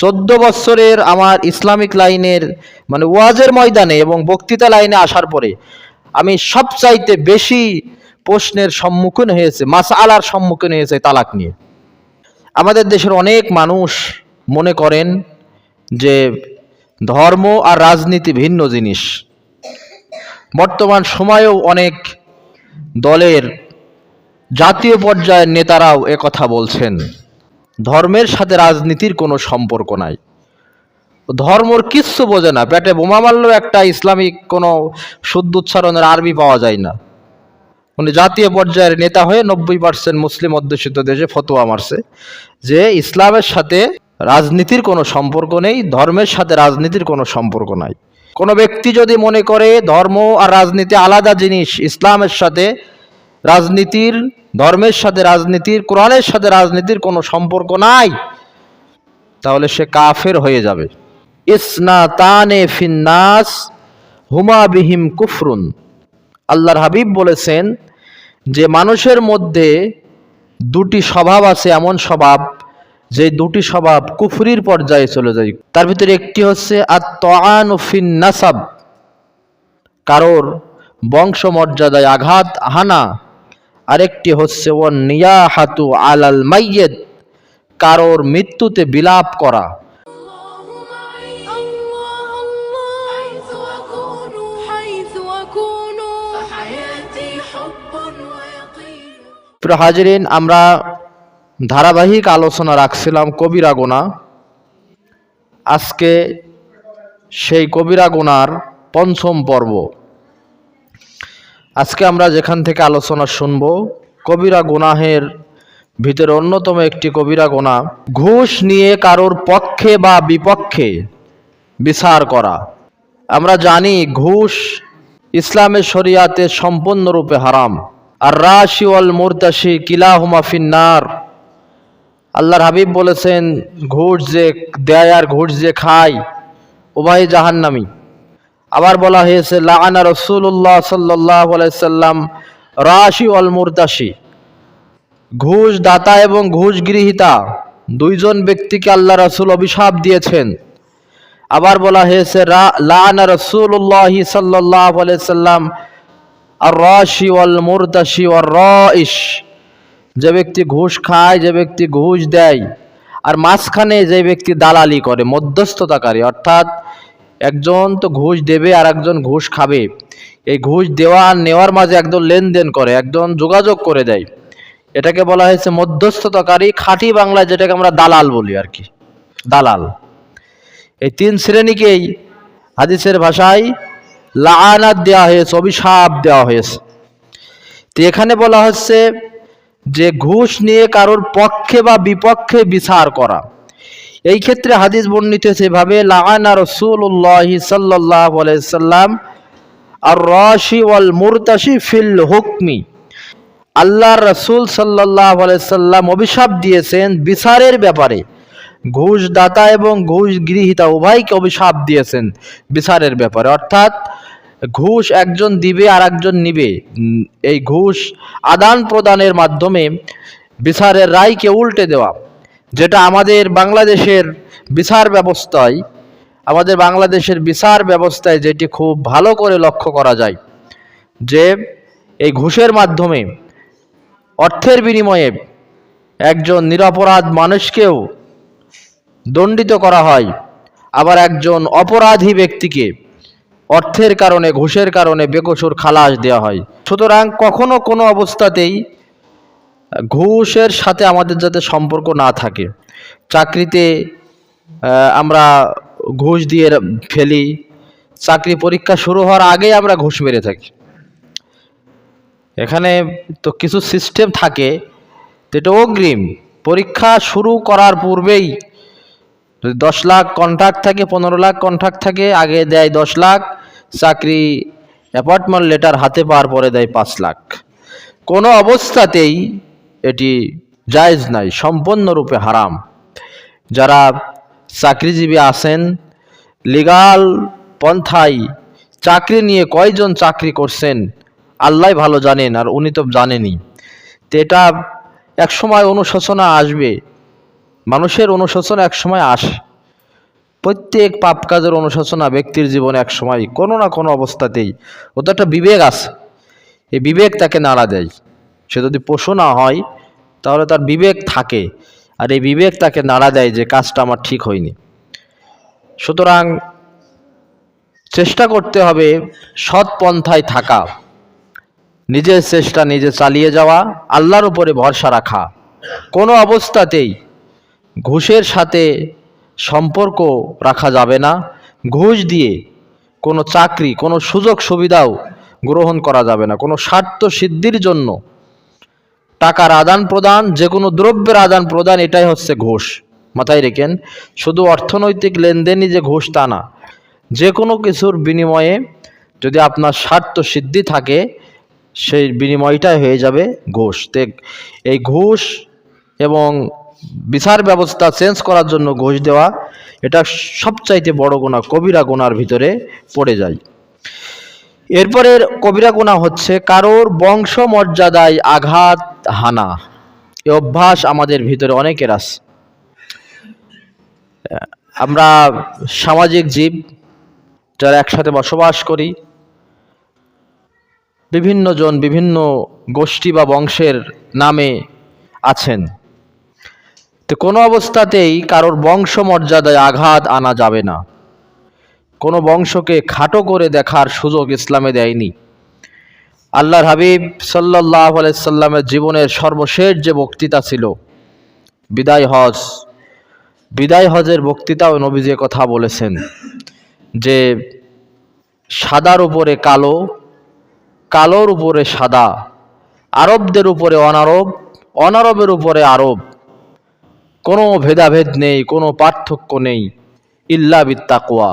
চোদ্দ বৎসরের আমার ইসলামিক লাইনের মানে ওয়াজের ময়দানে এবং বক্তৃতা লাইনে আসার পরে আমি সবচাইতে বেশি প্রশ্নের সম্মুখীন হয়েছে মাস আলার সম্মুখীন হয়েছে তালাক নিয়ে। আমাদের দেশের অনেক মানুষ মনে করেন যে ধর্ম আর রাজনীতি ভিন্ন জিনিস। বর্তমান সময়েও অনেক দলের জাতীয় পর্যায়ের নেতারাও কথা বলছেন। ধর্মের সাথে রাজনীতির কোনো সম্পর্ক নাই। ধর্মর কিচ্ছু বোঝে না। পেটে বোমা মারলেও একটা ইসলামিক কোনো শুদ্ধ উচ্চারণের আরবি পাওয়া যায় না। উনি জাতীয় পর্যায়ের নেতা হয়ে নব্বই পার্সেন্ট মুসলিম অধ্যুষিত দেশে ফতোয়া মারছে যে ইসলামের সাথে রাজনীতির কোনো সম্পর্ক নেই, ধর্মের সাথে রাজনীতির কোনো সম্পর্ক নাই। কোনো ব্যক্তি যদি মনে করে ধর্ম আর রাজনীতি আলাদা জিনিস, ইসলামের সাথে রাজনীতির ধর্মের সাথে রাজনীতির, কোরআনের সাথে রাজনীতির কোনো সম্পর্ক নাই। তাহলে সে কাফের হয়ে যাবে। ইসনা তানে ফিন্নাস, হুমা বিহিম কুফরুন। আল্লাহর হাবিব বলেছেন যে, মানুষের মধ্যে দুটি স্বভাব আছে, এমন স্বভাব যে, দুটি স্বভাব কুফরির পর্যায়ে চলে যায়। তার ভিতরে একটি হচ্ছে আত্মান ফিন নাসাব কারোর বংশমর্যাদায় আঘাত হানা আরেকটি হচ্ছে ও নিয়াহাতু আলাল মাইয়েদ কারোর মৃত্যুতে বিলাপ করা। হাজরিন, আমরা ধারাবাহিক আলোচনা রাখছিলাম কবিরা গোনা। আজকে সেই কবিরা গোনার পঞ্চম পর্ব। আজকে আমরা যেখান থেকে আলোচনা শুনব, কবিরা গুনাহের ভিতরে অন্যতম একটি কবিরা গোনা ঘুষ নিয়ে কারোর পক্ষে বা বিপক্ষে বিচার করা। আমরা জানি ঘুষ ইসলামের শরিয়াতে সম্পূর্ণরূপে হারাম। আর রাশি ওয়াল মুরতাশি কিলাহুমা ফিন্নার। আল্লাহর হাবিব বলেছেন, ঘুষ যে দেয় আর ঘুষ যে খায়, উভয় জাহান্নামী। আবার বলা হয়েছে, লাআনা রসুল্লাহ সাল্লাহ সাল্লাম রাশি ওয়াল মুরতাশি ঘুষ দাতা এবং ঘুষ গৃহীতা দুইজন ব্যক্তিকে আল্লাহ রসুল অভিশাপ দিয়েছেন। আবার বলা হয়েছে লাআনা রসুল্লাহ সাল্লাহ সাল্লাম আর রাশি ওয়াল মুরতাশি ওয়ার রাইশ যে ব্যক্তি ঘুষ খায়, যে ব্যক্তি ঘুষ দেয়, আর মাঝখানে যে ব্যক্তি দালালি করে, মধ্যস্থতাকারী, অর্থাৎ একজন তো ঘুষ দেবে আর একজন ঘুষ খাবে। এই ঘুষ দেওয়া আর নেওয়ার মাঝে একজন লেনদেন করে একজন যোগাযোগ করে দেয়। এটাকে বলা হয়েছে মধ্যস্থতাকারী খাঁটি বাংলায় যেটাকে আমরা দালাল বলি আর কি, দালাল। এই তিন শ্রেণীকেই হাদিসের ভাষায় লাআনাত দেওয়া হয়েছে, অভিশাপ দেওয়া হয়েছে। তো এখানে বলা হচ্ছে যে ঘুষ নিয়ে কারোর পক্ষে বা বিপক্ষে বিচার করা। এই ক্ষেত্রে হাদিস বর্ণিত সেভাবে লাআনা রসুল্লাহ সাল্লাহ সাল্লাম আর রশি ওয়াল মুরতাশি ফিল হুকমি। আল্লাহ রসুল সাল্লাহ সাল্লাম অভিশাপ দিয়েছেন বিচারের ব্যাপারে। ঘুষ দাতা এবং ঘুষ গৃহীতা উভয়কে অভিশাপ দিয়েছেন বিচারের ব্যাপারে। অর্থাৎ, ঘুষ একজন দিবে আর একজন নিবে। এই ঘুষ আদান প্রদানের মাধ্যমে বিচারের রায়কে উল্টে দেওয়া। যেটা আমাদের বাংলাদেশের বিচার ব্যবস্থায়, আমাদের বাংলাদেশের বিচার ব্যবস্থায় যেটি খুব ভালো করে লক্ষ্য করা যায়, যে এই ঘুষের মাধ্যমে অর্থের বিনিময়ে একজন নিরপরাধ মানুষকেও দণ্ডিত করা হয়, আবার একজন অপরাধী ব্যক্তিকে অর্থের কারণে, ঘুষের কারণে বেকসুর খালাস দেওয়া হয়। সুতরাং কখনো কোনো অবস্থাতেই ঘুষের সাথে আমাদের যাতে সম্পর্ক না থাকে। চাকরিতে আমরা ঘুষ দিয়ে ফেলি। চাকরি পরীক্ষা শুরু হওয়ার আগেই আমরা ঘুষ মেরে থাকি। এখানে তো কিছু সিস্টেম থাকে যেটা অগ্রিম। পরীক্ষা শুরু করার পূর্বেই যদি দশ লাখ কন্ট্রাক্ট থাকে, পনেরো লাখ কন্ট্রাক্ট থাকে, আগে দেয় দশ লাখ, চাকরি অ্যাপয়েন্টমেন্ট লেটার হাতে পাওয়ার পরে দেয় পাঁচ লাখ। কোনো অবস্থাতেই এটি জায়েজ নাই, সম্পূর্ণরূপে হারাম। যারা চাকরিজীবী আছেন লিগাল পন্থায় চাকরি নিয়ে কয়জন চাকরি করছেন, আল্লাহ ভালো জানেন আর উনি তো জানেনই। তো এটা একসময় অনুশোচনা আসবে, মানুষের অনুশোচনা একসময় আসে, প্রত্যেক পাপ কাজের অনুশোচনা ব্যক্তির জীবনে এক সময় কোনো না কোনো অবস্থাতেই। ও তো একটা বিবেক আছে, এই বিবেক তাকে নাড়া দেয়। সে যদি পশু না হয়, তাহলে তার বিবেক থাকে। আর এই বিবেক তাকে নাড়া দেয় যে, কাজটা আমার ঠিক হয়নি। সুতরাং চেষ্টা করতে হবে সৎ পন্থায় থাকা, নিজের চেষ্টা নিজে চালিয়ে যাওয়া, আল্লাহর উপরে ভরসা রাখা। কোনো অবস্থাতেই ঘুষের সাথে সম্পর্ক রাখা যাবে না। ঘুষ দিয়ে কোনো চাকরি, কোনো সুযোগ সুবিধাও গ্রহণ করা যাবে না। কোনো স্বার্থ সিদ্ধির জন্য টাকার আদান প্রদান, যে কোনো দ্রব্যের আদান প্রদান, এটাই হচ্ছে ঘোষ। মাথায় রেখেন, শুধু অর্থনৈতিক লেনদেনই যে ঘোষ তা না। যে কোনো কিছুর বিনিময়ে যদি আপনার স্বার্থ সিদ্ধি থাকে, সেই বিনিময়টাই হয়ে যাবে ঘোষ। তে এই ঘুষ এবং বিচার ব্যবস্থা চেঞ্জ করার জন্য ঘুষ দেওয়া, এটা সবচাইতে বড় গোনা কবিরা গোনার ভিতরে পড়ে যায়। এরপরের কবিরা গুণা হচ্ছে, কারোর বংশ মর্যাদায় আঘাত, হানা। এ অভ্যাস আমাদের ভিতরে অনেকের আছে। আমরা সামাজিক জীব, যারা একসাথে বসবাস করি, বিভিন্ন জন বিভিন্ন গোষ্ঠী বা বংশের নামে আছেন। তো কোনো অবস্থাতেই কারোর বংশ মর্যাদায় আঘাত আনা যাবে না। কোনো বংশকে খাটো করে দেখার সুযোগ ইসলামে দেয়নি। আল্লাহর হাবিব সাল্লাহ সাল্লামের জীবনের সর্বশেষ যে বক্তৃতা ছিল, বিদায় হজ, বিদায় হজের বক্তৃতাও নবীজি কথা বলেছেন যে সাদার উপরে কালো, কালোর উপরে সাদা, আরবদের উপরে অনারব, অনারবের উপরে আরব। কোনো ভেদাভেদ নেই, কোনো পার্থক্য নেই, ইল্লা বিত্তাকুয়া।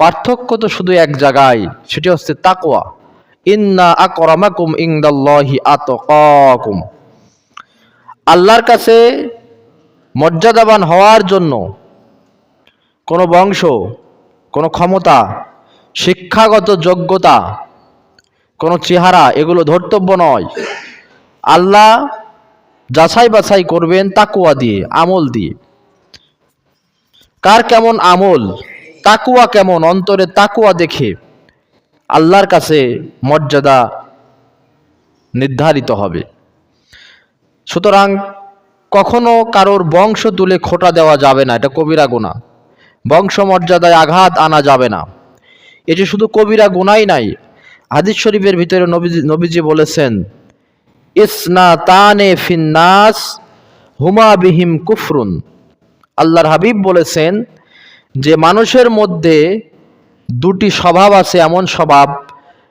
পার্থক্য তো শুধু এক জায়গায়, সেটি হচ্ছে তাকওয়া। ইন্না আকরামাকুম ইনদাল্লাহি আতকাকুম। আল্লাহর কাছে মর্যাদাবান হওয়ার জন্য কোনো বংশ, কোনো ক্ষমতা, শিক্ষাগত যোগ্যতা, কোনো চেহারা এগুলো ধর্তব্য নয়। আল্লাহ যাচাই বাছাই করবেন তাকুয়া দিয়ে, আমল দিয়ে। কার কেমন আমল? তাকুয়া কেমন? অন্তরে তাকুয়া দেখে আল্লাহর কাছে মর্যাদা নির্ধারিত হবে। সুতরাং কখনো কারোর বংশ তুলে খোটা দেওয়া যাবে না, এটা কবিরা গুণা বংশ মর্যাদায় আঘাত আনা যাবে না। এটি শুধু কবিরা গুণাই নাই, হাদিস শরীফের ভিতরে নবীজি নবীজি বলেছেন, ইসনা তানে ফিন্নাস হুমা বিহিম কুফরুন। আল্লাহর হাবিব বলেছেন যে মানুষের মধ্যে দুটি স্বভাব আছে, এমন স্বভাব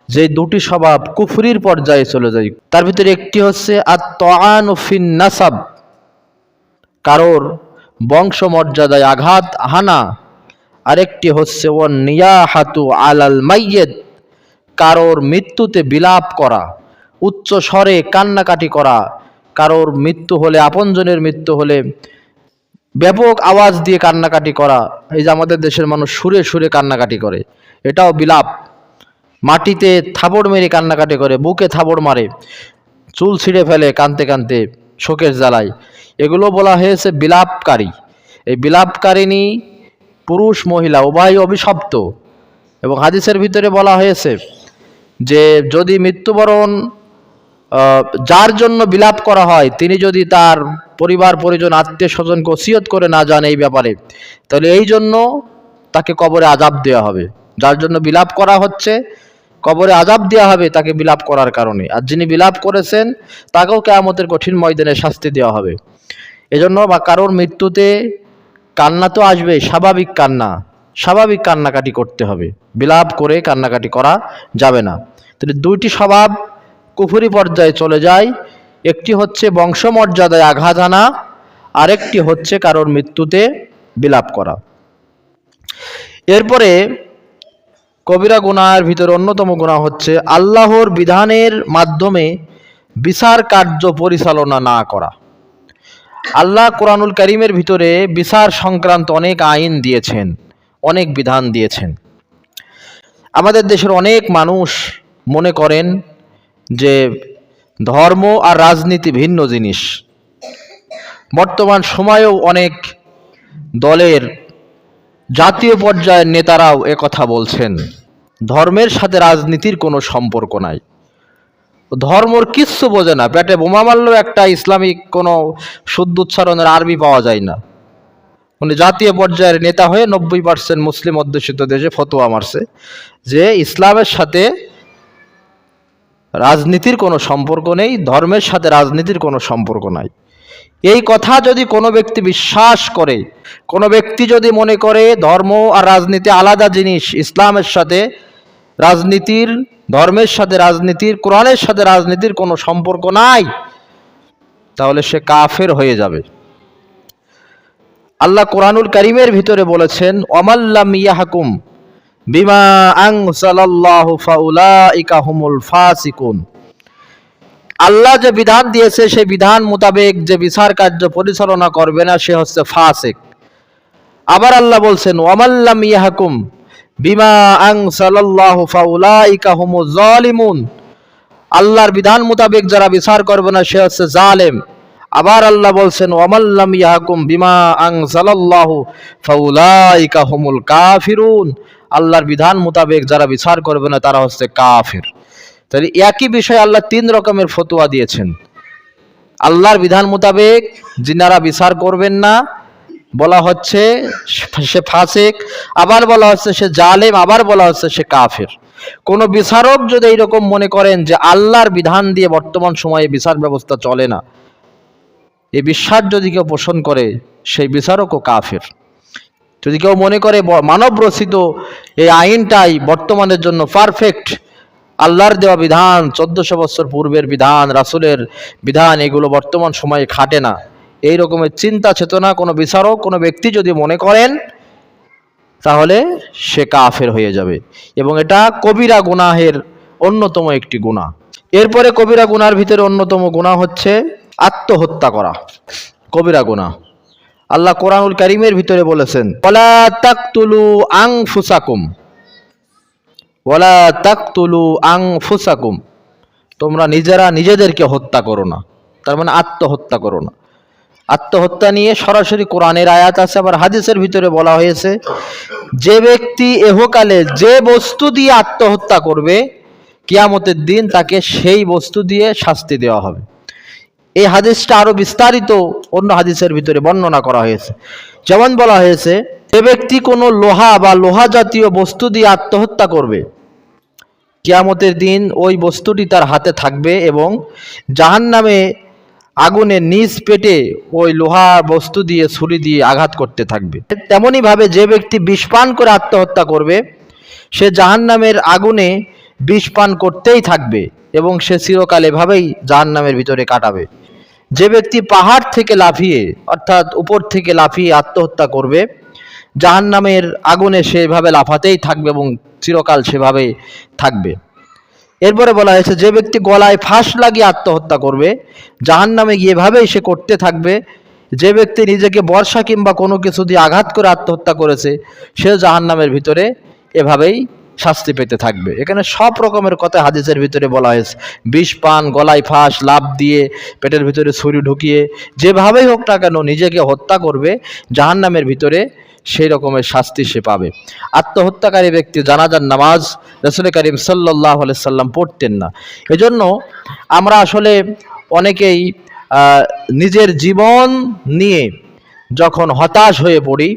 যে দুটি স্বভাব কুফরির পর্যায়ে চলে যায়। তার ভিতরে একটি হচ্ছে আত্মান ফিন নাসাব, কারোর বংশ মর্যাদায় আঘাত হানা। আরেকটি হচ্ছে ও নিয়াহাতু আলাল মাইয়েদ কারোর মৃত্যুতে বিলাপ করা উচ্চ স্বরে কান্নাকাটি করা। কারোর মৃত্যু হলে, আপনজনের মৃত্যু হলে ব্যাপক আওয়াজ দিয়ে কান্নাকাটি করা। এই যে আমাদের দেশের মানুষ সুরে সুরে কান্নাকাটি করে। এটাও বিলাপ। মাটিতে থাবড় মেরে কান্নাকাটি করে, বুকে থাবড় মারে, চুল ছিঁড়ে ফেলে কানতে কানতে শোকের জ্বালায়। এগুলো বলা হয়েছে বিলাপকারী। এই বিলাপকারিণী পুরুষ, মহিলা উভয় অভিশপ্ত। এবং হাদিসের ভিতরে বলা হয়েছে যে, যদি মৃত্যুবরণ যার জন্য বিলাপ করা হয়, তিনি যদি তার পরিবার, পরিজন, আত্মীয় স্বজনকে ওসিয়ত করে না যান এই ব্যাপারে। তাহলে এই জন্য তাকে কবরে আজাব দেওয়া হবে। যার জন্য বিলাপ করা হচ্ছে, কবরে আজাব দেওয়া হবে তাকে বিলাপ করার কারণে। আর যিনি বিলাপ করেছেন, তাকেও কেয়ামতের কঠিন ময়দানে শাস্তি দেওয়া হবে। এজন্য বা কারোর মৃত্যুতে কান্না তো আসবে, স্বাভাবিক কান্না। স্বাভাবিক কান্নাকাটি করতে হবে। বিলাপ করে কান্নাকাটি করা যাবে না। তাহলে দুইটি স্বভাব কুফুরি পর্যায়ে চলে যায়। একটি হচ্ছে বংশমর্যাদায় আঘাত আনা, আরেকটি হচ্ছে কারোর মৃত্যুতে বিলাপ করা। এরপরে কবিরা গুনার ভিতরে অন্যতম গুণা হচ্ছে আল্লাহর বিধানের মাধ্যমে বিচার কার্য পরিচালনা না করা। আল্লাহ কোরআনুল করিমের ভিতরে বিচার সংক্রান্ত অনেক আইন দিয়েছেন, অনেক বিধান দিয়েছেন। আমাদের দেশের অনেক মানুষ মনে করেন যে ধর্ম আর রাজনীতি ভিন্ন জিনিস। বর্তমান সময়েও অনেক দলের জাতীয় পর্যায়ের নেতারাও কথা বলছেন। ধর্মের সাথে রাজনীতির কোনো সম্পর্ক নাই। ধর্মর কিচ্ছু বোঝে না। পেটে বোমা মারলেও একটা ইসলামিক কোনো শুদ্ধ উচ্চারণের আরবি পাওয়া যায় না। উনি জাতীয় পর্যায়ের নেতা হয়ে নব্বই পার্সেন্ট মুসলিম অধ্যুষিত দেশে ফতোয়া মারছে যে ইসলামের সাথে রাজনীতির কোনো সম্পর্ক নেই, ধর্মের সাথে রাজনীতির কোনো সম্পর্ক নাই। এই কথা যদি কোনো ব্যক্তি বিশ্বাস করে, কোনো ব্যক্তি যদি মনে করে ধর্ম আর রাজনীতি আলাদা জিনিস, ইসলামের সাথে রাজনীতির, ধর্মের সাথে রাজনীতির, কোরআনের সাথে রাজনীতির কোনো সম্পর্ক নাই, তাহলে সে কাফের হয়ে যাবে। আল্লাহ কোরআনুল করিমের ভিতরে বলেছেন অমাল্লাম ইয়াহাকুম বিমা আং সালাল্লাহু ফাউলাইকা হুমুল ফাসিকুন। আল্লাহ যে বিধান দিয়েছে, সেই বিধান মোতাবেক যে বিচার কার্য পরিচালনা করবে না, সে হচ্ছে ফাসিক। আবার আল্লাহ বলছেন ওয়ামাল্লাম ইয়াহাকুম বিমা আং সালাল্লাহু ফাউলাইকা হুমুজ জালিমুন। আল্লাহর বিধান মোতাবেক যারা বিচার করবে না, সে হচ্ছে জালেম। আবার আল্লাহ বলছেন ওয়ামাল্লাম ইয়াহকুম বিমা আং সালাল্লাহু ফাউলাইকা হুমুল কাফিরুন। আল্লাহর বিধান মোতাবেক যারা বিচার করবে না, তারা হচ্ছে কাফের। তাহলে একই বিষয়ে আল্লাহ তিন রকমের ফতোয়া দিয়েছেন। আল্লাহর বিধান মোতাবেক যিনারা বিচার করবেন না, বলা হচ্ছে সে ফাসেক, আবার বলা হচ্ছে সে জালেম, আবার বলা হচ্ছে সে কাফের। কোন বিচারক যদি এইরকম মনে করেন যে আল্লাহর বিধান দিয়ে বর্তমান সময়ে বিচার ব্যবস্থা চলে না এই বিশ্বাস যদি কেউ পোষণ করে, সেই বিচারকও কাফের। যদি কেউ মনে করে মানব রচিত এই আইনটাই বর্তমানের জন্য পারফেক্ট আল্লাহর দেওয়া বিধান, চোদ্দশো বছর পূর্বের বিধান, রাসুলের বিধান, এগুলো বর্তমান সময়ে খাটে না। এই রকমের চিন্তা, চেতনা, কোনো বিচারক, কোনো ব্যক্তি যদি মনে করেন, তাহলে সে কাফের হয়ে যাবে। এবং এটা কবিরা গুনাহের অন্যতম একটি গুনাহ এরপরে কবিরা গুনার ভিতরে অন্যতম গুনাহ হচ্ছে আত্মহত্যা করা। কবিরা গুনাহ। আল্লাহ কোরআনুল কারিমের ভিতরে বলেছেন ওলা তাকতুলু আং ফুসাকুম ওলা তাকতুলু আং ফুসাকুম তোমরা নিজেরা নিজেদেরকে হত্যা করো না, তার মানে আত্মহত্যা করো না। আত্মহত্যা নিয়ে সরাসরি কোরআনের আয়াত আছে, আবার হাদিসের ভিতরে বলা হয়েছে, যে ব্যক্তি এহকালে যে বস্তু দিয়ে আত্মহত্যা করবে, কিয়ামতের দিন তাকে সেই বস্তু দিয়ে শাস্তি দেওয়া হবে। এই হাদিসটা আরও বিস্তারিত অন্য হাদিসের ভিতরে বর্ণনা করা হয়েছে। যেমন বলা হয়েছে যে ব্যক্তি কোনো লোহা বা লোহা জাতীয় বস্তু দিয়ে আত্মহত্যা করবে। কিয়ামতের দিন ওই বস্তুটি তার হাতে থাকবে এবং জাহান্নামে আগুনে নিজ পেটে ওই লোহা বস্তু দিয়ে ছুরি দিয়ে আঘাত করতে থাকবে। তেমনই ভাবে যে ব্যক্তি বিষপান করে আত্মহত্যা করবে, সে জাহান্নামের আগুনে বিষপান করতেই থাকবে এবং সে চিরকাল এভাবেই জাহান্নামের ভিতরে কাটাবে। যে ব্যক্তি পাহাড় থেকে লাফিয়ে, অর্থাৎ উপর থেকে লাফিয়ে আত্মহত্যা করবে, জাহান্নামের আগুনে সেভাবে লাফাতেই থাকবে এবং চিরকাল সেভাবে থাকবে। এরপরে বলা হয়েছে, যে ব্যক্তি গলায় ফাঁস লাগিয়ে আত্মহত্যা করবে জাহান নামে গিয়ে এভাবেই সে করতে থাকবে, যে ব্যক্তি নিজেকে বর্ষা কিংবা কোনো কিছু দিয়ে আঘাত করে আত্মহত্যা করেছে সে জাহান নামের ভিতরে এভাবেই শাস্তি পেতে থাকবে। এখানে সব রকমের কথা হাদিসের ভিতরে বলা হয়েছে। বিষ, পান, গলায় ফাঁস, লাভ দিয়ে পেটের ভিতরে ছুরি ঢুকিয়ে যেভাবেই হোক না কেন নিজেকে হত্যা করবে জাহান নামের ভিতরে সেই রকমের শাস্তি সে পাবে। আত্মহত্যাকারী ব্যক্তি জানাজার নামাজ রসুল করিম সাল্লাহ সাল্লাম পড়তেন না। এজন্য আমরা আসলে অনেকেই নিজের জীবন নিয়ে যখন হতাশ হয়ে পড়ি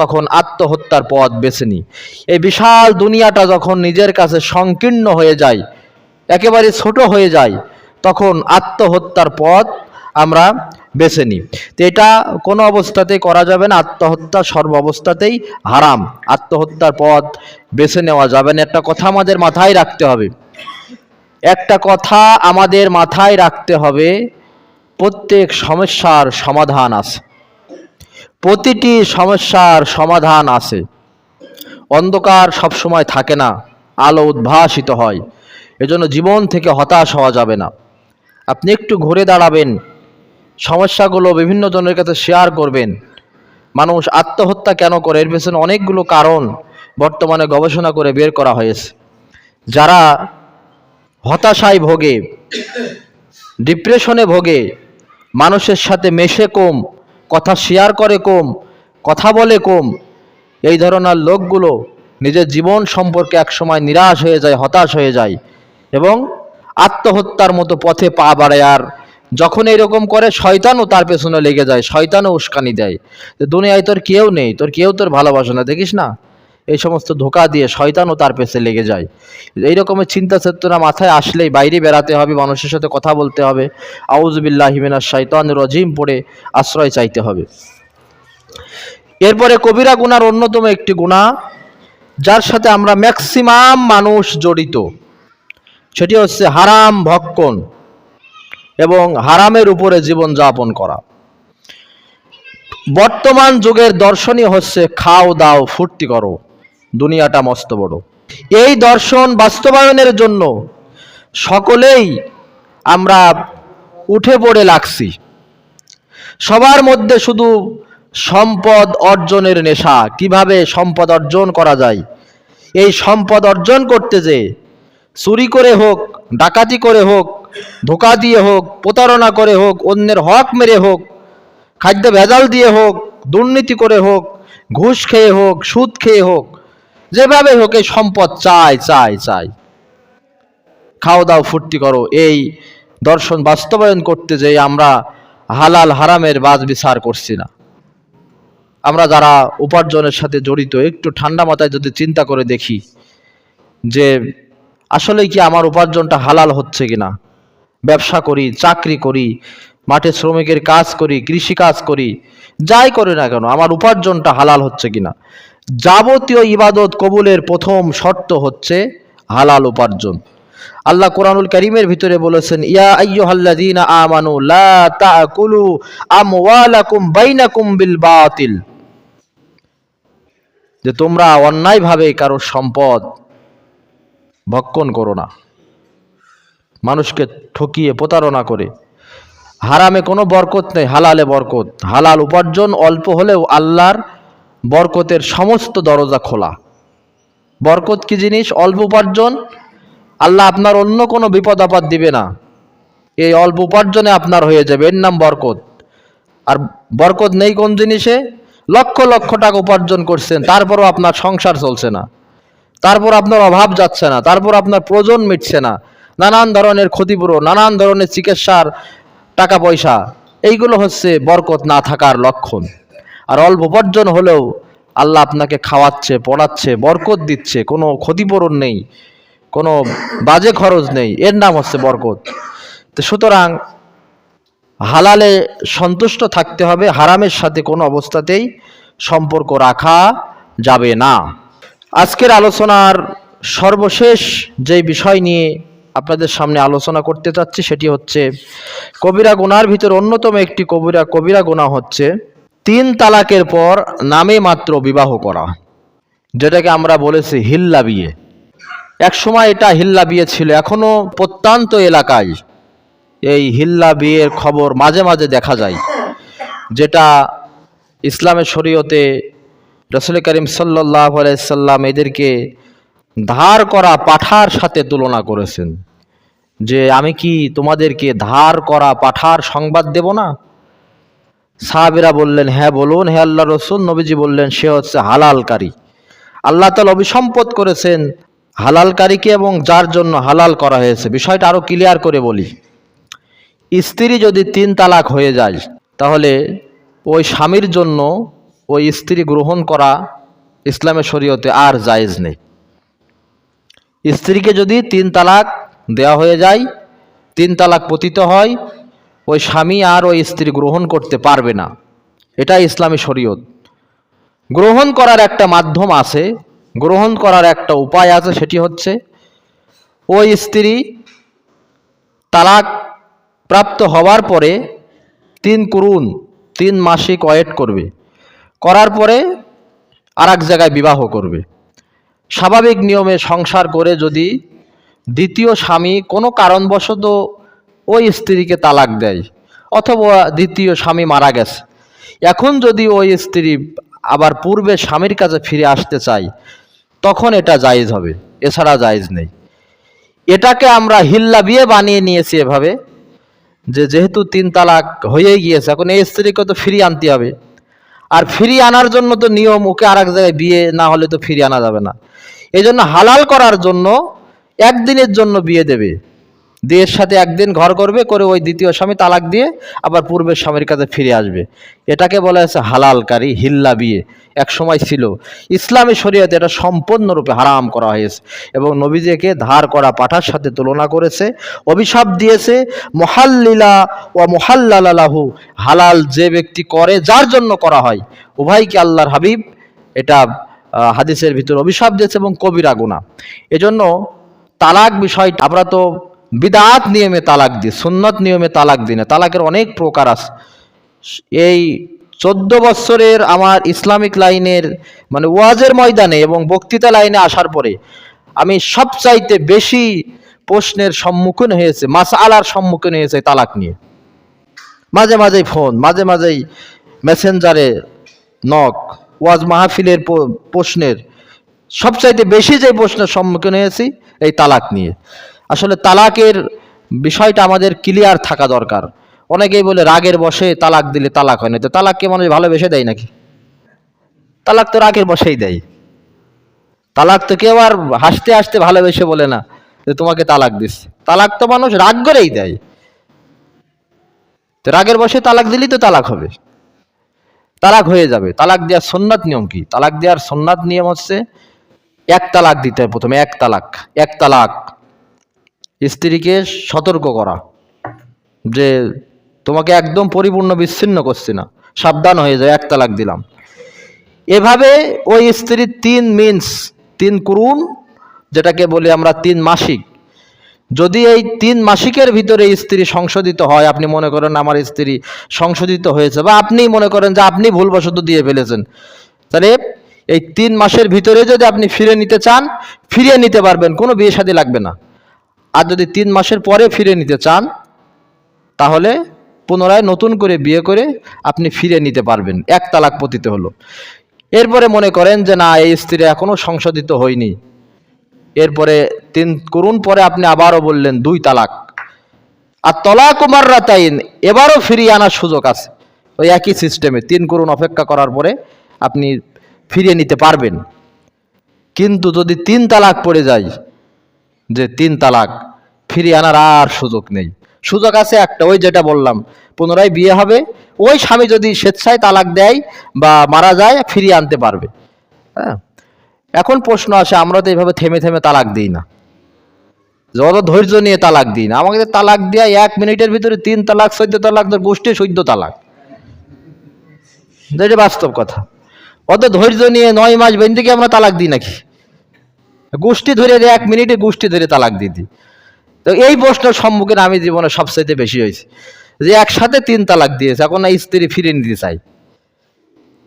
তখন আত্মহত্যার পথ বেছে নিই এই বিশাল দুনিয়াটা যখন নিজের কাছে সংকীর্ণ হয়ে যায়, একেবারে ছোট হয়ে যায়, তখন আত্মহত্যার পথ আমরা বেছে নিই তো এটা কোনো অবস্থাতেই করা যাবে না, আত্মহত্যা সর্ব অবস্থাতেই হারাম। আত্মহত্যার পথ বেছে নেওয়া যাবে না। একটা কথা আমাদের মাথায় রাখতে হবে। একটা কথা আমাদের মাথায় রাখতে হবে, প্রত্যেক সমস্যার সমাধান আছে। প্রতিটি সমস্যার সমাধান আছে। অন্ধকার সবসময় থাকে না, আলো উদ্ভাসিত হয়, এজন্য জীবন থেকে হতাশ হওয়া যাবে না। আপনি একটু ঘুরে দাঁড়াবেন, সমস্যাগুলো বিভিন্ন জনের কাছে শেয়ার করবেন। মানুষ আত্মহত্যা কেন করে? এর পেছনে অনেকগুলো কারণ বর্তমানে গবেষণা করে বের করা হয়েছে। যারা হতাশায় ভোগে ডিপ্রেশনে ভোগে, মানুষের সাথে মেশে কম কথা শেয়ার করে কম, কথা বলে কম। এই ধরনের লোকগুলো নিজের জীবন সম্পর্কে একসময় নিরাশ হয়ে যায়, হতাশ হয়ে যায় এবং আত্মহত্যার মতো পথে পা বাড়ে আর যখন এরকম করে, শয়তানও তার পেছনে লেগে যায়, শয়তানও উস্কানি দেয়। দুনিয়ায় তোর কেউ নেই, তোর কেউ তোর ভালোবাসে না, দেখিস না? এই সমস্ত ধোকা দিয়ে শয়তানও তার পেছে লেগে যায়। এই রকমের চিন্তা চেতনা মাথায় আসলেই বাইরে বেড়াতে হবে, মানুষের সাথে কথা বলতে হবে। আউজবিল্লাহ হিমিনা শৈতান রজিম পড়ে আশ্রয় চাইতে হবে। এরপরে কবিরা গুনার অন্যতম একটি গুণা, যার সাথে আমরা ম্যাক্সিমাম মানুষ জড়িত। সেটি হচ্ছে হারাম ভক্ষণ এবং হারামের উপরে জীবন যাপন করা। বর্তমান যুগের দর্শনই হচ্ছে খাও দাও, ফুর্তি করো। দুনিয়াটা মস্ত বড়। এই দর্শন বাস্তবায়নের জন্য সকলেই আমরা উঠে পড়ে লাগছি। সবার মধ্যে শুধু সম্পদ অর্জনের নেশা, কীভাবে সম্পদ অর্জন করা যায়? এই সম্পদ অর্জন করতে যে চুরি করে হোক, ডাকাতি করে হোক, ধোকা দিয়ে হোক, প্রতারণা করে হোক, অন্যের হক মেরে হোক, খাদ্য ভেজাল দিয়ে হোক, দুর্নীতি করে হোক, ঘুষ খেয়ে হোক, সুদ খেয়ে হোক যেভাবে হোক এই সম্পদ চাই চাই চাই। খাও দাও, ফুর্তি করো। এই দর্শন বাস্তবায়ন করতে যে আমরা হালাল হারামের বাজ বিচার করছি না। আমরা যারা উপার্জনের সাথে জড়িত, একটু ঠান্ডা মাথায় যদি চিন্তা করে দেখি যে আসলে কি আমার উপার্জনটা হালাল হচ্ছে কিনা? ব্যবসা করি, চাকরি করি, মাঠে শ্রমিকের কাজ করি, কৃষি কাজ করি, যাই করি না কেন, আমার উপার্জনটা হালাল হচ্ছে কিনা? যাবতীয় ইবাদত কবুলের প্রথম শর্ত হচ্ছে হালাল উপার্জন। আল্লাহ কোরআনুল করিমের ভিতরে বলেছেন, ইয়া আইয়ুহাল্লাযীনা আমানু লা তাকুলু আমওয়ালাকুম বাইনাকুম বিল বাতিল। যে তোমরা অন্যায়ভাবে কারোর সম্পদ ভক্ষণ করো না, মানুষকে ঠকিয়ে প্রতারণা করে। হারামে কোনো বরকত নেই, হালালে বরকত। হালাল উপার্জন অল্প হলেও আল্লাহর বরকতের সমস্ত দরজা খোলা। বরকত কি জিনিস? অল্প উপার্জন? আল্লাহ আপনার অন্য কোনো বিপদ আপদ দিবে না। এই অল্প উপার্জনে আপনার হয়ে যাবে। এর নাম বরকত। আর বরকত নেই কোন জিনিসে? লক্ষ লক্ষ টাকা উপার্জন করছেন, তারপরও আপনার সংসার চলছে না। তারপর আপনার অভাব যাচ্ছে না, তারপর আপনার প্রয়োজন মিটছে না। নানান ধরনের ক্ষতিপূরণ, নানান ধরনের চিকিৎসার টাকা পয়সা, এইগুলো হচ্ছে বরকত না থাকার লক্ষণ। আর অল্প উপার্জন হলেও আল্লাহ আপনাকে খাওয়াচ্ছে, পড়াচ্ছে, বরকত দিচ্ছে। কোনো ক্ষতিপূরণ নেই, কোনো বাজে খরচ নেই। এর নাম হচ্ছে বরকত। তো সুতরাং হালালে সন্তুষ্ট থাকতে হবে, হারামের সাথে কোনো অবস্থাতেই সম্পর্ক রাখা যাবে না। আজকের আলোচনার সর্বশেষ যে বিষয় নিয়ে আপনাদের সামনে আলোচনা করতে চাচ্ছি, সেটি হচ্ছে কবিরা গুনার ভিতর অন্যতম একটি কবিরা কবিরা গুণা হচ্ছে তিন তালাকের পর নামে মাত্র বিবাহ করা, যেটাকে আমরা বলেছি হিল্লা বিয়ে। এক সময় এটা হিল্লা বিয়ে ছিল, এখনও প্রত্যন্ত এলাকায় এই হিল্লা বিয়ের খবর মাঝে মাঝে দেখা যায়, যেটা ইসলামের শরীয়তে রসুল করিম সাল্লাহ সাল্লাম এদেরকে ধার করা পাঠার সাথে তুলনা করেছেন, যে আমি কি তোমাদেরকে ধার করা পাঠার সংবাদ দেব না? সাহাবিরা বললেন হ্যাঁ বলুন, হে আল্লাহ রসুল, নবীজি বললেন, সে হচ্ছে হালালকারী। আল্লাহ তালা অভিসম্পদ করেছেন হালালকারীকে এবং যার জন্য হালাল করা হয়েছে। বিষয়টা আরও ক্লিয়ার করে বলি। স্ত্রী যদি তিন তালাক হয়ে যায়, তাহলে ওই স্বামীর জন্য ওই স্ত্রী গ্রহণ করা ইসলামের শরীয়তে আর জায়েজ নেই। স্ত্রীকে যদি তিন তালাক দেওয়া হয়ে যায়, তিন তালাক পতিত হয় ওই স্বামী আর ওই স্ত্রী গ্রহণ করতে পারবে না। এটা ইসলামী শরীয়ত। গ্রহণ করার একটা মাধ্যম আছে, গ্রহণ করার একটা উপায় আছে, সেটি হচ্ছে ওই স্ত্রী তালাক প্রাপ্ত হওয়ার পরে তিন করুন, তিন মাসিক ওয়েট করবে। করার পরে আর এক জায়গায় বিবাহ করবে। স্বাভাবিক নিয়মে সংসার করে যদি দ্বিতীয় স্বামী কোনো কারণবশত ওই স্ত্রীকে তালাক দেয়, অথবা দ্বিতীয় স্বামী মারা গেছে। এখন যদি ওই স্ত্রী আবার পূর্বে স্বামীর কাছে ফিরে আসতে চায়, তখন এটা জায়েজ হবে, এছাড়া জায়েজ নেই। এটাকে আমরা হিল্লা বিয়ে বানিয়ে নিয়েছি এভাবে, যে যেহেতু তিন তালাক হয়ে গিয়েছে, এখন এই স্ত্রীকে তো ফিরিয়ে আনতে হবে। আর ফিরিয়ে আনার জন্য তো নিয়ম, ওকে আর এক জায়গায় বিয়ে না হলে তো ফিরিয়ে আনা যাবে না। এই জন্য হালাল করার জন্য একদিনের জন্য বিয়ে দেবে। দিয়ের সাথে একদিন ঘর করবে, করে ওই দ্বিতীয় স্বামী তালাক দিয়ে আবার পূর্বের স্বামীর কাছে ফিরে আসবে। এটাকে বলা হয়েছে হালালকারী, হিল্লা বিয়ে। এক সময় ছিল। ইসলামী শরীয়তে এটা সম্পূর্ণরূপে হারাম করা হয়েছে এবং নবীজিকে ধার করা পাঠার সাথে তুলনা করেছে, অভিশাপ দিয়েছে, মহাল্লীলা ও মোহাল্লালাহু হালাল যে ব্যক্তি করে যার জন্য করা হয়। উভয়কে আল্লাহর হাবিব এটা হাদিসের ভিতর অভিশাপ দিয়েছে এবং কবিরা গুণা এজন্য তালাক বিষয় আমরা তো বিদাত নিয়মে তালাক দিই সুন্নত নিয়মে তালাক দিই না, তালাকের অনেক প্রকার আছে। এই চোদ্দ বছরের আমার ইসলামিক লাইনের মানে ওয়াজের ময়দানে এবং বক্তৃতা লাইনে আসার পরে আমি সবচাইতে বেশি প্রশ্নের সম্মুখীন হয়েছে মাস আলার সম্মুখীন হয়েছে তালাক নিয়ে। মাঝে মাঝেই ফোন, মাঝে মাঝেই মেসেঞ্জারে নক, ওয়াজ মাহফিলের প্রশ্নের সবচাইতে বেশি যে প্রশ্নের সম্মুখীন হয়েছি এই তালাক নিয়ে। আসলে তালাকের বিষয়টা আমাদের ক্লিয়ার থাকা দরকার। অনেকেই বলে রাগের বসে তালাক দিলে তালাক হয় না। তো তালাককে মানুষ ভালোবেসে দেয় নাকি? তালাক তো রাগের বসেই দেয়। তালাক তো কেউ আর হাসতে হাসতে ভালোবেসে বলে না যে তোমাকে তালাক দিস তালাক তো মানুষ রাগ করেই দেয়। তো রাগের বসে তালাক দিলেই তো তালাক হবে। তালাক হয়ে যাবে। তালাক দেওয়ার সন্ন্যাত নিয়ম কি? তালাক দেওয়ার সন্ন্যাত নিয়ম হচ্ছে এক তালাক দিতে হয় প্রথমে, এক তালাক। এক তালাক। স্ত্রীকে সতর্ক করা, যে তোমাকে একদম পরিপূর্ণ বিচ্ছিন্ন করছি না, সাবধান হয়ে যায় এক তালাক দিলাম। এভাবে ওই স্ত্রীর তিন মিন্স তিন কুরুন যেটাকে বলি আমরা তিন মাসিক। যদি এই তিন মাসিকের ভিতরে স্ত্রী সংশোধিত হয়, আপনি মনে করেন আমার স্ত্রী সংশোধিত হয়েছে, বা আপনি মনে করেন যে আপনি ভুলবশত দিয়ে ফেলেছেন, তাহলে এই তিন মাসের ভিতরে যদি আপনি ফিরে নিতে চান, ফিরিয়ে নিতে পারবেন, কোনো বিয়ে শাদী লাগবে না। আর যদি তিন মাসের পরে ফিরে নিতে চান, তাহলে পুনরায় নতুন করে বিয়ে করে আপনি ফিরে নিতে পারবেন। এক তালাক পতিত হলো। এরপরে মনে করেন যে, না, এই স্ত্রী এখনও সংশোধিত হয়নি। এরপরে তিন করুন পরে আপনি আবারও বললেন, দুই তালাক। আর তলা উমার রাতাইন এবারও ফিরিয়ে আনার সুযোগ আছে। ওই একই সিস্টেমে তিন করুন অপেক্ষা করার পরে আপনি ফিরিয়ে নিতে পারবেন। কিন্তু যদি তিন তালাক পড়ে যায় যে তিন তালাক, ফিরিয়ে আনার আর সুযোগ নেই। সুযোগ আছে একটা, ওই যেটা বললাম, পুনরায় বিয়ে হবে, ওই স্বামী যদি স্বেচ্ছায় তালাক দেয় বা মারা যায়, ফিরিয়ে আনতে পারবে। হ্যাঁ? এখন প্রশ্ন আসে, আমরা তো এইভাবে থেমে থেমে তালাক দিই না। যত ধৈর্য নিয়ে তালাক দিই না। আমাকে তালাক দেওয়া এক মিনিটের ভিতরে তিন তালাক, চোদ্দ তালাক, তোর গোষ্ঠী সৈদ্য তালাক। এটা বাস্তব কথা। অত ধৈর্য নিয়ে নয় মাস বেঁধে কি আমরা তালাক দিই নাকি? গোষ্ঠী ধরে এক মিনিটে গোষ্ঠী ধরে তালাক দিই তো এই প্রশ্নের সম্মুখীন আমি জীবনে সবচাইতে বেশি হয়েছি। যে একসাথে তিন তালাক দিয়েছে, এখন না স্ত্রী ফিরিয়ে নিতে চাই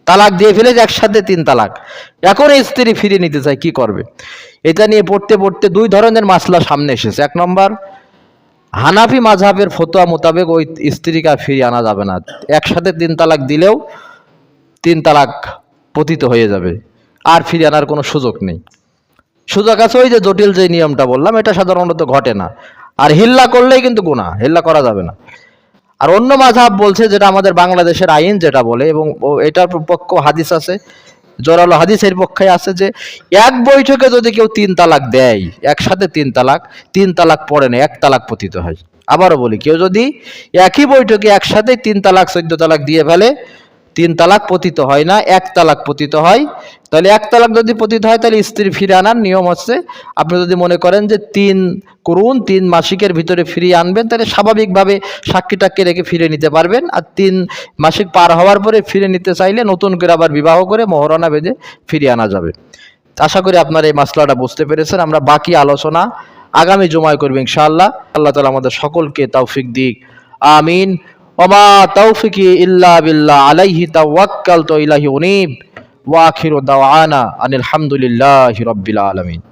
তালাক দিয়ে ফেলেছে, একসাথে তিন তালাক। এখন স্ত্রী ফিরিয়ে নিতে চাই কি করবে? এটা নিয়ে পড়তে পড়তে দুই ধরনের মাসলা সামনে এসেছে। এক নম্বর, হানাফি মাঝহাবের ফতোয়া মোতাবেক ওই স্ত্রীকে আর ফিরিয়ে আনা যাবে না। একসাথে তিন তালাক দিলেও তিন তালাক পতিত হয়ে যাবে। আর ফিরিয়ে আনার কোনো সুযোগ নেই। সুযোগ আছে ওই যে জটিল যে নিয়মটা বললাম, এটা সাধারণত ঘটে না। আর হিল্লা করলেই কিন্তু গুণা হিল্লা করা যাবে না। আর অন্য মাঝহাব বলছে যেটা আমাদের বাংলাদেশের আইন যেটা বলে, এবং এটার পক্ষ হাদিস আছে, জোরালো হাদিসের পক্ষে আছে যে, এক বৈঠকে যদি কেউ তিন তালাক দেয়, একসাথে তিন তালাক তিন তালাক পড়ে না, এক তালাক পতিত হয়। আবারও বলি, কেউ যদি একই বৈঠকে একসাথে তিন তালাক, চোদ্দ তালাক দিয়ে ফেলে, তিন তালাক পতিত হয় না, এক তালাক পতিত হয় তাহলে এক তালাক যদি পতিত হয়, তাহলে স্ত্রী ফিরে আনার নিয়ম হচ্ছে, আপনি যদি মনে করেন যে তিন করুন, তিন মাসিকের ভিতরে ফিরিয়ে আনবেন, তাহলে স্বাভাবিকভাবে সাক্ষী টাক্ষী রেখে ফিরে নিতে পারবেন? আর তিন মাসিক পার হওয়ার পরে ফিরে নিতে চাইলে নতুন করে আবার বিবাহ করে মহরণা বেঁধে ফিরিয়ে আনা যাবে। আশা করি আপনার এই মাসলাটা বুঝতে পেরেছেন। আমরা বাকি আলোচনা আগামী জমায় করব ইনশাআল্লাহ। আল্লাহ তালা আমাদের সকলকে তৌফিক দিক। আমিন। ওমা তৌফিকি ইল্লা বিল্লাহ। আলাইহি তাওয়াক্কাল তো ইলাহি উনিব। ওয়া আখিরু দাওয়ানা আনিল হামদুলিল্লাহি রাব্বিল আলামিন।